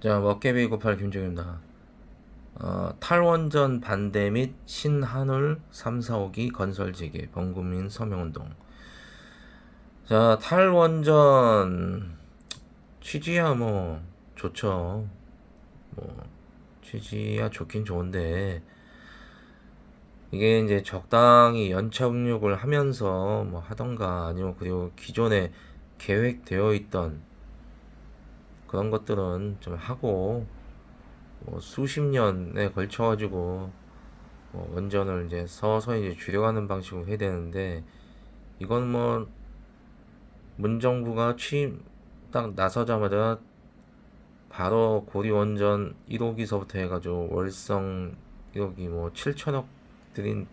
자, 먹개비 98 김종입니다. 어, 탈원전 반대 및 신한울 3, 4호기 건설 재개 범국민 서명운동. 자, 탈원전 취지야 뭐 좋죠. 뭐 취지야 좋긴 좋은데 이게 이제 적당히 연착륙을 하면서 뭐 하던가 아니면 그리고 기존에 계획되어 있던 그런 것들은 좀 하고 뭐 수십 년에 걸쳐 가지고 뭐 원전을 이제 서서히 이제 줄여가는 방식으로 해야 되는데 이건 뭐 문정부가 취임 딱 나서자마자 바로 고리 원전 1호기서부터 해가지고 월성 1호기 뭐 7천억 들인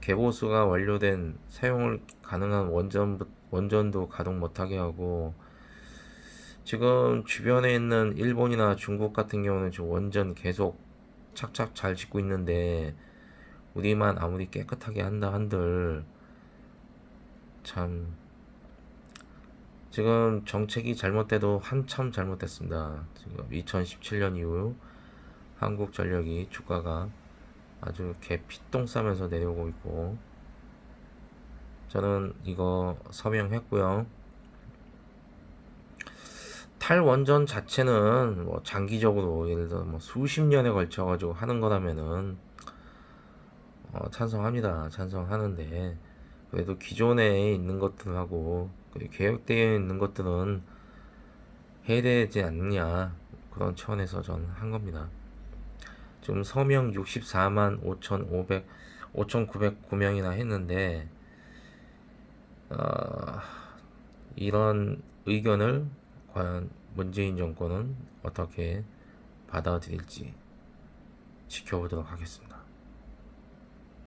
개보수가 완료된 사용을 가능한 원전 원전도 가동 못하게 하고 지금 주변에 있는 일본이나 중국 같은 경우는 지금 원전 계속 착착 잘 짓고 있는데 우리만 아무리 깨끗하게 한다 한들 참 지금 정책이 잘못돼도 한참 잘못됐습니다. 지금 2017년 이후 한국 전력이 주가가 아주 개 피똥 싸면서 내려오고 있고 저는 이거 서명했고요. 탈원전 자체는 뭐 장기적으로 예를 들어 뭐 수십 년에 걸쳐 가지고 하는 거라면은 어, 찬성합니다. 찬성하는데 그래도 기존에 있는 것들하고 그 계획되어 있는 것들은 해야 되지 않느냐 그런 차원에서 저는 한 겁니다. 지금 서명 64만 5,500 5,909명이나 했는데 어, 이런 의견을 과연 문재인 정권은 어떻게 받아들일지 지켜보도록 하겠습니다.